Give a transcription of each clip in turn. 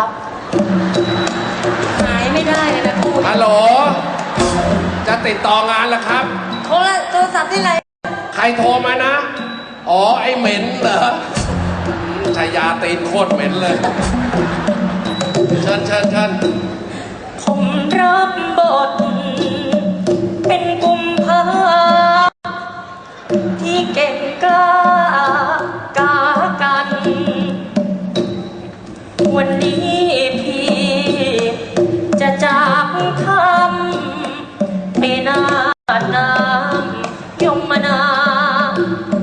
ครับ หายไม่ได้เลยนะคุณฮัลโหล จะติดต่องานแล้วครับ โทรโทรศัพท์ที่ไหนใครโทรมานะ อ๋อ ไอ้เหม็นเหรออืมชายาตีนโคตรเหม็นเลย เชิญเชิญเชิญ วิ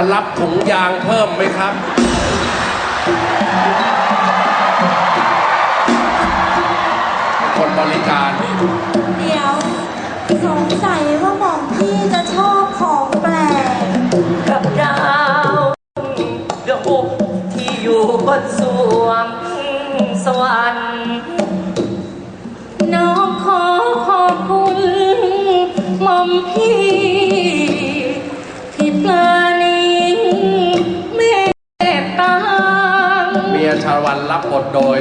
จะรับถุงยางเพิ่มไหมครับ คนบริการ เมียชาละวันรับบทโดย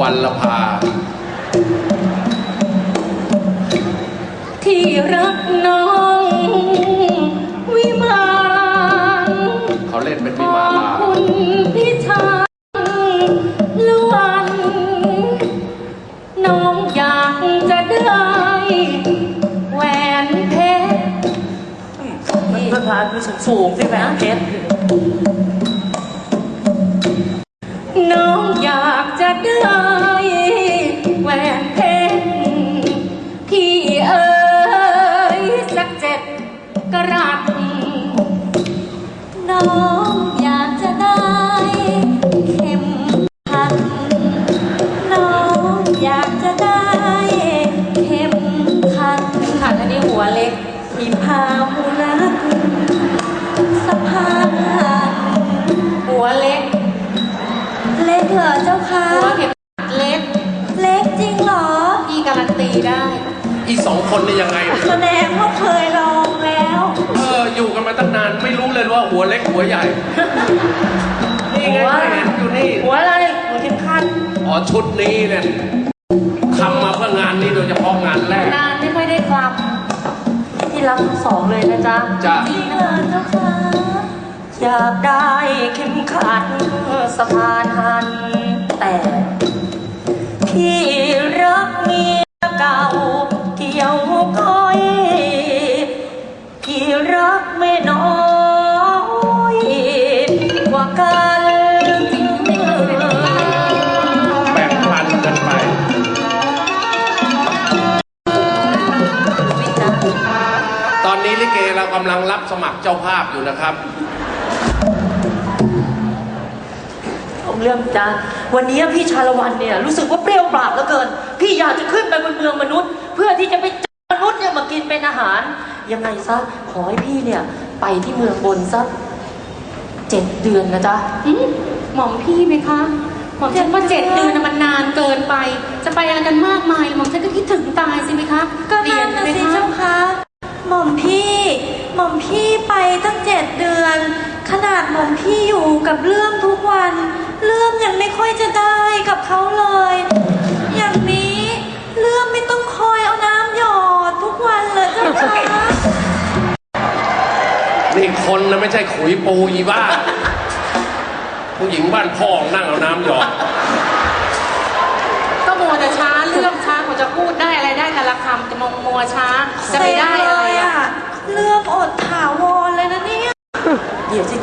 วันละพา ที่รักน้อง วิมานเขาเล่นเป็นขวิอมาบลา คุณพี่ชายล้วนน้องอยากจะได้แหวนเพชร มันก็พาคือสูงๆสิแหวนเพชร การันตีได้อีสองคนนี่ยังไง แสดงว่าเคยลองแล้ว เอออยู่กันมาตั้งนานไม่รู้เลยว่าหัวเล็กหัวใหญ่ นี่ไงหัวเห็นอยู่นี่ หัวอะไรหัวเข็มขัดอ๋อชุดนี้เนี่ยทำมาเพื่องานนี้โดยเฉพาะงานแรก นานไม่ค่อยได้ครับที่รักทั้งสองเลยนะจ๊ะจ้ะ จริงเหรอเจ้าคะอยากได้เข็มขัดสะพานหันแต่ พี่รักเมียเก่า เกี่ยวก้อยพี่รักไม่น้อยกว่ากันแบ่งพันกันไป ตอนนี้ลิเกเรากำลังรับสมัครเจ้าภาพอยู่นะครับ ผมเรื่องจ้าวันนี้พี่ชาละวันเนี่ยรู้สึกว่าเปรี้ยวปราบเหลือเกิน พี่อยากจะขึ้นไปบนเมืองมนุษย์ เพื่อที่จะไปจับมนุษย์เนี่ยมากินเป็นอาหาร ยังไงซะขอให้พี่เนี่ยไปที่เมืองบนสักเจ็ดเดือนนะจ๊ะอืมหม่อมพี่ไหมคะ หม่อมฉันว่าเจ็ดเดือนนะมันนานเกินไป จะไปอะไรกันมากมายหม่อมฉันก็คิดถึงตายสิไหมคะก็เปลี่ยนั่นนนะไหมสิคะ เจ้าคะหม่อมพี่ หม่อมพี่ไปตั้งเจ็ดเดือน ขนาดหม่อมพี่อยู่ กับเรื่องทุกวัน เรื่องยังไม่ค่อยจะได้กับเขาเลย อย่างนี้เรื่องไม่ต้องคอยเอาน้ำหยอดทุกวันเลยเจ้าคะนี่คนนะไม่ใช่ขุยปูอีบ้า ผู้หญิงบ้านพ่อนั่งเอาน้ำหยอด ก็มัวแต่ช้าเรื่อง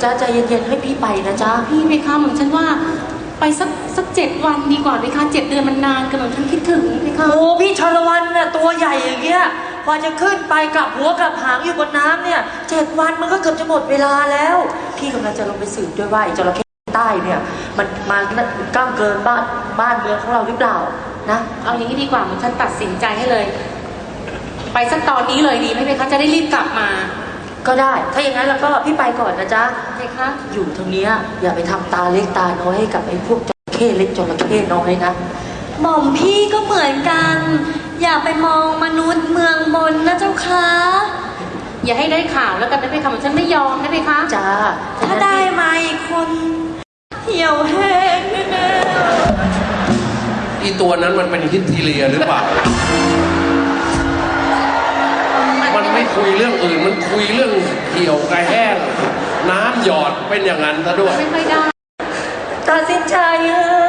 ๊ะใจเย็นๆให้พี่ไปนะจ๊ะพี่เพคะหม่อมฉันว่าไปสักสักเจ็ดวันดีกว่าเพคะเจ็ดเดือนมันนานกันหม่อมฉันคิดถึงเพคะโอ้พี่ชลวันน่ะตัวใหญ่อย่างเงี้ยพอจะขึ้นไปกับหัวกับหางอยู่บนน้ำเนี่ยเจ็ดวันมันก็เกือบจะหมดเวลาแล้ว พี่กำลังจะลงไปสืบด้วยว่าไอ้จระเข้ใต้เนี่ยมันมาก้ามเกินบ้านบ้านเมืองของเราหรือเปล่านะเอาอย่างนี้ดีกว่าหม่อมฉันตัดสินใจให้เลย ไปสักตอนนี้เลยดีไหมเพคะจะได้รีบกลับมา ก็ได้ ถ้าอย่างนั้นแล้วก็พี่ไปก่อนนะจ๊ะ เด็กคะ อยู่ตรงนี้อย่าไปทำตาเล็กตาน้อยให้กับไอ้พวกจระเข้เล็กจระเข้น้อยนะ หม่อมพี่ก็เหมือนกัน อย่าไปมองมนุษย์เมืองบนนะเจ้าคะ อย่าให้ได้ข่าวแล้วกันนะเพคะมันฉันไม่ยอมนะเพคะ จ้าถ้าได้มาอีกคนเหี่ยวแห้งแน่ๆ อีตัวนั้นมันเป็นฮิตทีเรียหรือเปล่า คุยเรื่องอื่น มันคุยเรื่องเหี่ยวกระแห้ง น้ำหยอดเป็นอย่างนั้นซะด้วย ไม่ได้ตัดสินใจเออ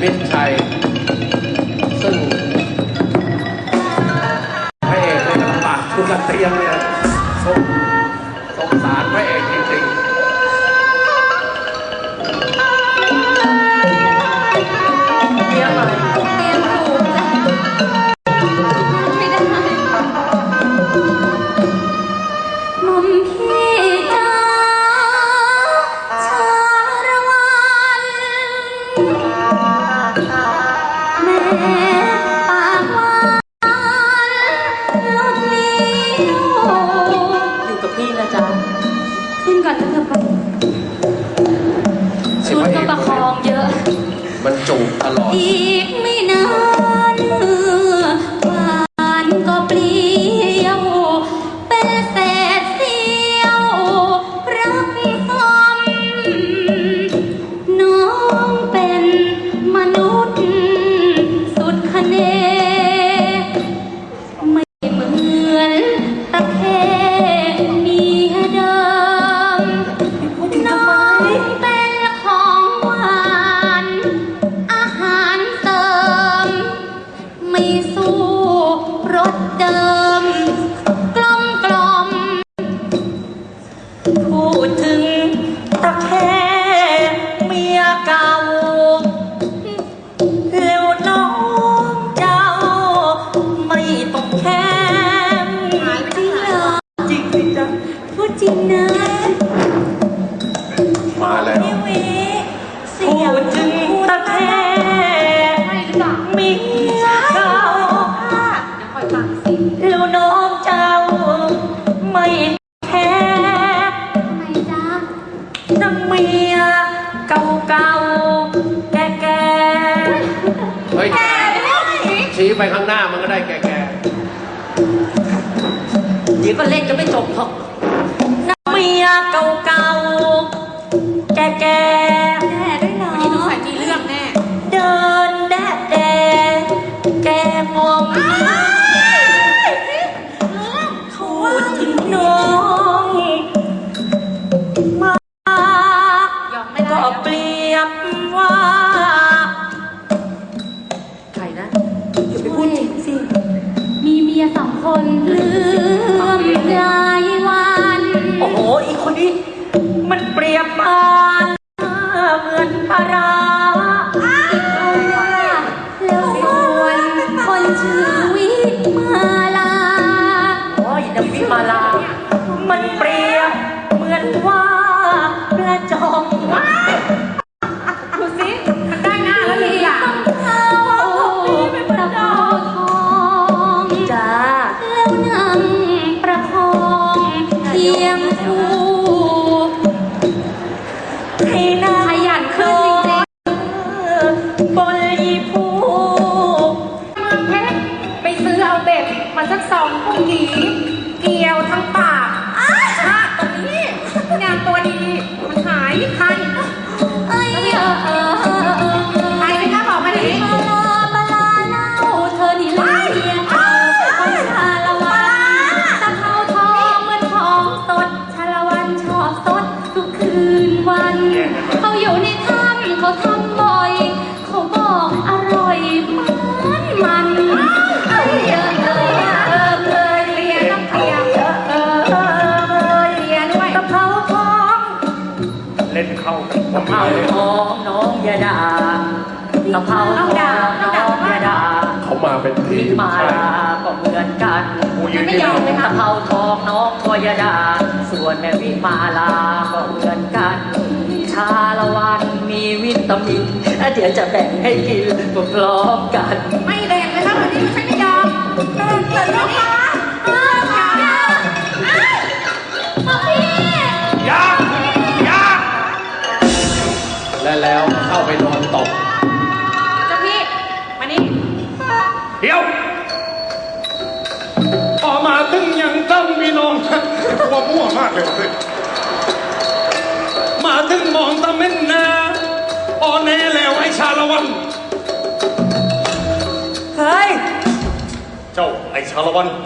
เป็นไทยีนะจ๊ะขึ้นก่อนเถอะครับชุดก็ประคองเยอะ มันจุกตลอด อีกไม่นาน たี้ไปข้างหน้ามันก็ได้แก่เดี๋ยวก็เล่นจะไม่จบหรอกน้าเมียเก่าๆ แก่ âm น้องน้องยาดาสะเพาน้องด่าน้องอยาด่าเขามาเป็นทีมาก็เหมือนกันมูยืนไม่ยอมเลยค่ะสะเพาทองน้องก็อยาดาส่วนแม่วิมาลาก็เหมือนกันชาละวันมีวิตามินเดี๋ยวจะแบ่งให้กินพร้อมกัน ไม่แบ่งเลยค่ะวันนี้ไม่ใช่ไม่ยอมแบ่งเลยนะคะ และแล้วก็เข้าไปนอนตกเจ้าพี่ มานี่เดี๋ยวพอมาถึงยังตั้งพี่น้องกลัวมั่วมากเลยเว้ยมาถึงมองตะเม็นนาออแน่แล้วไอ้ชาละวัน เฮ้ย เจ้าไอ้ชาละวัน